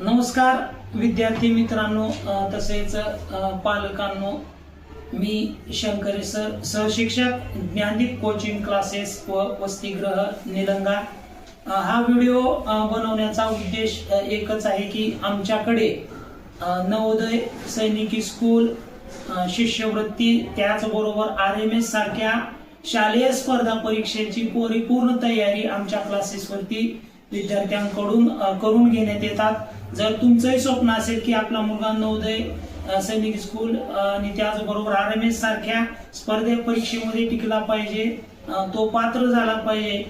नमस्कार विद्यार्थी मित्रांनो तसेच पालकांनो. मी शंकरी सर सहशिक्षक ज्ञानदीप कोचिंग क्लासेस व वसतिगृह निलंगा. हा व्हिडिओ बनवण्याचा उद्देश एकच आहे की आमच्याकडे नवोदय सैनिकी स्कूल शिष्यवृत्ती त्याचबरोबर आर एम एस सारख्या शालेय स्पर्धा परीक्षेची परिपूर्ण तयारी आमच्या क्लासेसवरती विद्यार्थ्यांकडून करून घेण्यात येतात. जर तुमचंही स्वप्न असेल की आपला मुलगा नवोदय सैनिक स्कूल आणि त्याचबरोबर आर एम एस सारख्या स्पर्धे परीक्षेमध्ये टिकला पाहिजे तो पात्र झाला पाहिजे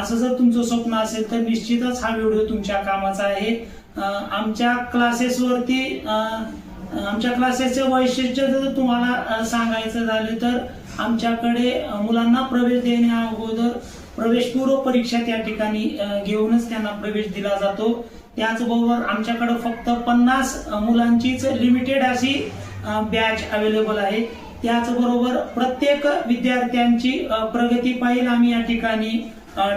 असं जर तुमचं स्वप्न असेल तर निश्चितच हा व्हिडिओ तुमच्या कामाचा आहे. आमच्या क्लासेसवरती आमच्या क्लासेसचे वैशिष्ट्य जर तुम्हाला सांगायचं झालं तर आमच्याकडे मुलांना प्रवेश देण्या अगोदर प्रवेशपूर्व परीक्षा त्या ठिकाणी घेऊनच त्यांना प्रवेश दिला जातो. त्याचबरोबर आमच्याकडे फक्त पन्नास मुलांचीच लिमिटेड अशी बॅच अवेलेबल आहे. त्याचबरोबर प्रत्येक विद्यार्थ्यांची प्रगती पाहिजे आम्ही या ठिकाणी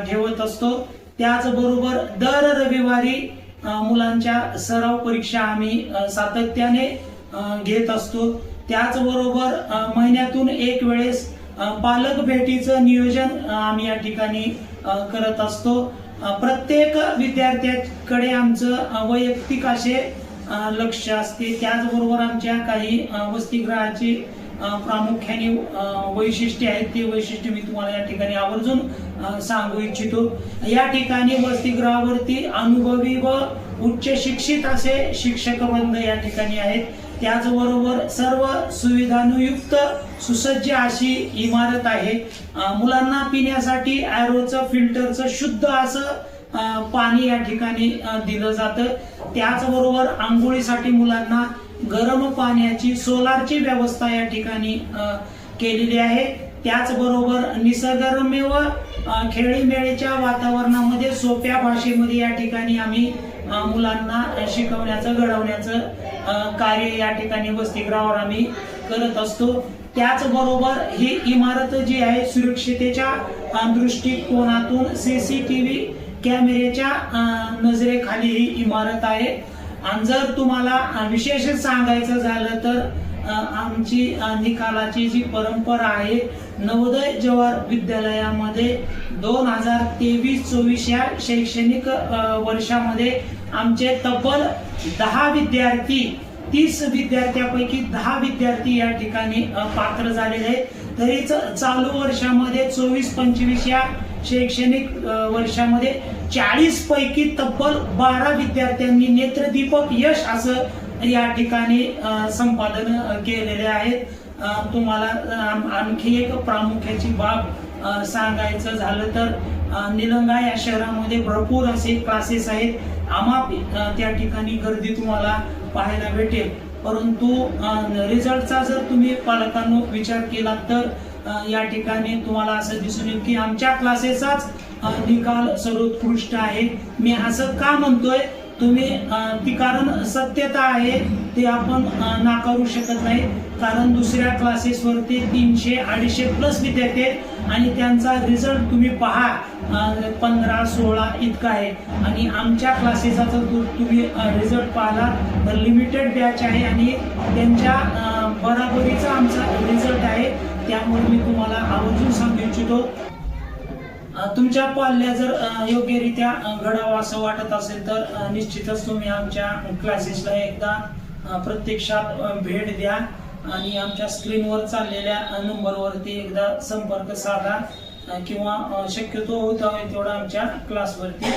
ठेवत असतो. त्याचबरोबर दर रविवारी मुलांच्या सराव परीक्षा आम्ही सातत्याने घेत असतो. त्याचबरोबर महिन्यातून एक वेळेस पालक भेटीचं नियोजन आम्ही या ठिकाणी करत असतो. प्रत्येक विद्यार्थ्याकडे आमचं वैयक्तिक असे लक्ष असते. त्याचबरोबर आमच्या काही वसतिगृहाची प्रामुख्याने वैशिष्ट्ये आहेत. ते वैशिष्ट्य मी तुम्हाला या ठिकाणी आवर्जून सांगू इच्छितो. या ठिकाणी वसतिगृहावरती अनुभवी व उच्च शिक्षित असे शिक्षक बंद या ठिकाणी आहेत. त्याचबरोबर सर्व सुविधानुयुक्त सुसज्ज अशी इमारत आहे. मुलांना पिण्यासाठी ॲरोचं फिल्टरचं शुद्ध असं पाणी या ठिकाणी दिलं जातं. त्याचबरोबर आंघोळीसाठी मुलांना गरम पाण्याची सोलारची व्यवस्था या ठिकाणी केलेली आहे. त्याचबरोबर निसर्गरम्य व खेळीमेळीच्या वातावरणामध्ये सोप्या भाषेमध्ये या ठिकाणी आम्ही मुलांना शिकवण्याचं घडवण्याचं कार्य या ठिकाणी वसतिगृहावर आम्ही करत असतो. त्याचबरोबर ही इमारत जी आहे सुरक्षितेच्या सी टी व्ही कॅमेऱ्याच्या नजरेखाली ही इमारत आहे. आणि जर तुम्हाला विशेष सांगायचं झालं तर आमची निकालाची जी परंपरा आहे नवोदय जवाहर विद्यालयामध्ये दोन हजार तेवीस चोवीस या शैक्षणिक वर्षामध्ये आमचे तब्बल दहा विद्यार्थी तीस विद्यार्थ्यापैकी दहा विद्यार्थी या ठिकाणी पात्र झालेले आहेत. तरीच चालू वर्षामध्ये चोवीस पंचवीस या शैक्षणिक वर्षामध्ये चाळीस पैकी तब्बल बारा विद्यार्थ्यांनी नेत्रदीपक यश असं या ठिकाणी संपादन केलेले आहेत. तुम्हाला आणखी एक प्रामुख्याची बाब सांगायचं झालं तर निलंगा या शहरामध्ये भरपूर असे क्लासेस आहेत. आमाप त्या ठिकाणी गर्दी तुम्हाला पाहायला भेटेल. परंतु रिझल्टचा जर तुम्ही पालकांनो विचार केला तर या ठिकाणी तुम्हाला असं दिसून येईल की आमच्या क्लासेसचाच निकाल सर्वोत्कृष्ट आहे. मी असं का म्हणतोय? तुम्ही ती कारण सत्यता आहे ते आपण नाकारू शकत नाही. कारण दुसऱ्या क्लासेसवरती तीनशे अडीचशे प्लस विद्यार्थी आहेत आणि त्यांचा रिझल्ट तुम्ही पहा पंधरा सोळा इतका आहे. आणि आमच्या क्लासेसचा जर तुम्ही रिझल्ट पाहिला तर लिमिटेड बॅच आहे आणि त्यांच्या बराबरीचा आमचा रिझल्ट आहे. त्यामुळे मी तुम्हाला आवर्जून सांगू इच्छितो. तुमच्या पाल्या जर योग्यरित्या घडावं असं वाटत असेल तर निश्चितच तुम्ही आमच्या क्लासेसला एकदा प्रत्यक्षात भेट द्या आणि आमच्या स्क्रीनवर चाललेल्या नंबरवरती एकदा संपर्क साधा किंवा शक्यतो होता होईल तेवढा आमच्या क्लासवरती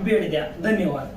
भेट द्या. धन्यवाद.